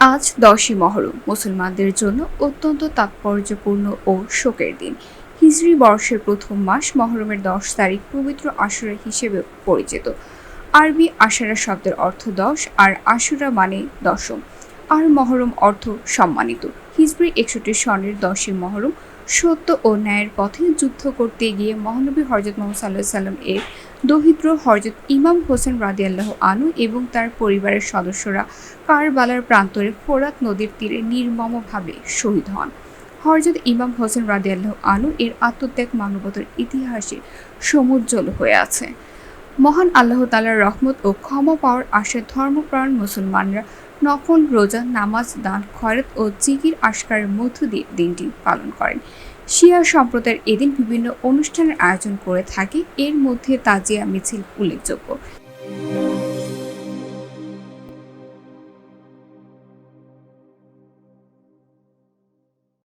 আজ দশই মহরম, মুসলমানদের জন্য অত্যন্ত তাৎপর্যপূর্ণ ও শোকের দিন। হিজরি বর্ষের প্রথম মাস মহরমের দশ তারিখ পবিত্র আশুরা হিসেবে পরিচিত। আরবি আশারা শব্দের অর্থ দশ, আর আশুরা মানে দশম। আর মহরম অর্থ সম্মানিত। হিজরি একষট্টি সনের দশই মহরম সত্য ও ন্যায়ের পথে যুদ্ধ করতে গিয়ে মহানবী হরজত মোহাম্মদ সাল্লাম এর দহিদ্র হরজত ইমাম হোসেন রাদিয়াল্লাহ আনু এবং তার পরিবারের সদস্যরা কারবালার প্রান্তরে ফোরাত নদীর তীরে নির্মমভাবে শহীদ হন। হরজত ইমাম হোসেন রাদিয়াল্লাহ আনু এর আত্মত্যাগ মানবতার ইতিহাসে সমুজ্জ্বল হয়ে আছে। মহান আল্লাহ তালার রহমত ও ক্ষমা পাওয়ার আশায় ধর্মপ্রাণ মুসলমানরা নফল রোজা, নামাজ, দান, খয়রাত ও জিকির আশকারের মধ্য দিয়ে দিনটি পালন করেন। শিয়া সম্প্রদায়ের এদিন বিভিন্ন অনুষ্ঠানের আয়োজন করে থাকে। এর মধ্যে তাজিয়া মিছিল উল্লেখযোগ্য।